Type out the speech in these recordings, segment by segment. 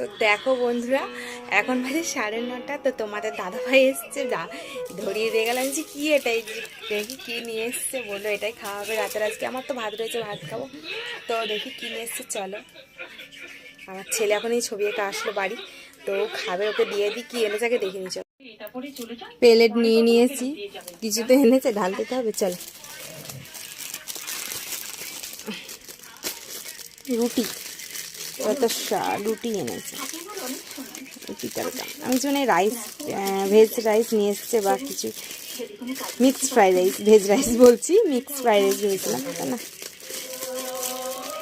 তো দেখো বন্ধুরা, এখন বাজে সাড়ে নটা, তো তোমাদের দাদাভাই এসছে। যা ধরিয়ে দিয়ে গেলাম যে কী এটাই দেখি কী নিয়ে এসছে। বলল, এটাই খাওয়া হবে রাতের আজকে। আমার তো ভাত রয়েছে, ভাত খাব। তো দেখি কী নিয়ে এসছে, চলো। আমার ছেলে এখন এই ছবি এঁকে আসলো বাড়ি। তো খাবে, ওকে দিয়ে দিই। কী এনেছে আগে দেখে নিচ্ছ প্লেট নিয়ে নিয়েছি। কিছু তো এনেছে, ঢাল দিতে হবে, চলো। রুটি। সা- রুটি এনেছে। তরকা আমি মানে রাইস ভেজ রাইস নিয়ে এসছে বা কিছু mix fried rice veg rice বলছি মিক্স ফ্রাইড রাইস ভেবেছিলাম না?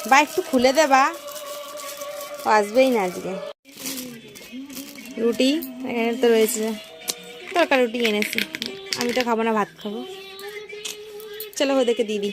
বা একটু খুলে দে বা। ও আসবেই না আজকে। রুটি, এখানে তো রয়েছে তরকা রুটি এনেছি। আমি তো খাব না, ভাত খাব। চলো ওদেরকে দিদি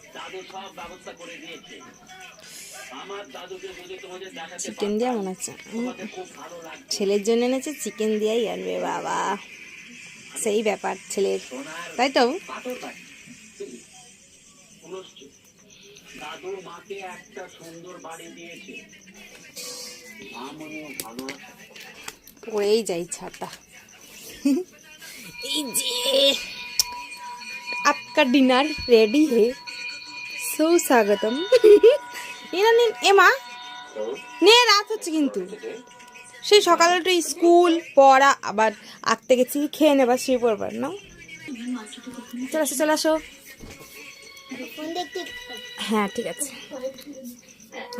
দাদু সব ব্যবস্থা করে দিয়েছে আমার দাদুকে যদি তোমাদের দেখাতে চিকেন দিয়া মনে হচ্ছে উম, খুব ভালো লাগবে ছেলের জন্য এনেছে চিকেন দিয়াই আনবে বাবা সেই ব্যাপার ছেলের তাই তো পাথর বাড়ি পুনশ্চ দাদুর মাকে একটা সুন্দর বাড়ি দিয়েছে মা মনেও ভালো আছে পড়েই যাই ছাতা এই যে आपका डिनर रेडी है সো স্বাগতম। এনা নিন এ মা নে রাত হচ্ছে কিন্তু। সেই সকালে একটু স্কুল, পড়া, আবার আঁকতে গেছি খেয়ে নেবার শুয়ে পড়বার না? চলে আসো চলে আসো। হ্যাঁ ঠিক আছে।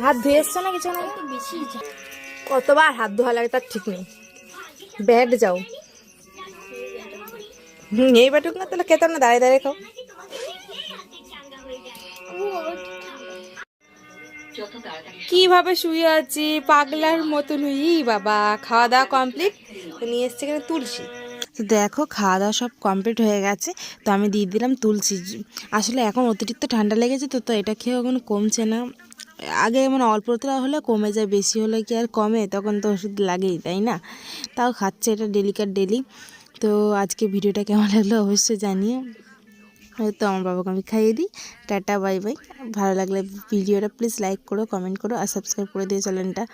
হাত ধুয়ে এসছো না কিছু না? কতবার হাত ধোয়া লাগে তার ঠিক নেই। ব্যাড যাও। হুম, এই বাটুক না তাহলে খেতাম না, দাঁড়িয়ে দাঁড়িয়ে খাও। কীভাবে শুয়ে আছি? পাগলার মতন ই বাবা। খাওয়া দাওয়া কমপ্লিট তো নিয়ে এসছে এখানে তুলসী। তো দেখো, খাওয়া দাওয়া সব কমপ্লিট হয়ে গেছে। তো আমি দিয়ে দিলাম তুলসী। আসলে এখন অতিরিক্ত ঠান্ডা লেগেছে তো তো এটা খেয়ে এখন কমছে না। আগে মানে অল্পটা হলে কমে যায়, বেশি হলে কি আর কমে? তখন তো ওষুধ লাগেই, তাই না? তাও খাচ্ছে এটা ডেলিকার ডেলি তো আজকে ভিডিওটা কেমন লাগল অবশ্যই জানিয়ে হয়তো আমার বাবাকে আমি খাইয়ে দিই। Tata, bye bye. ভালো লাগলে ভিডিওটা প্লিজ লাইক করো কমেন্ট করো আর সাবস্ক্রাইব করে দিও চ্যানেলটা।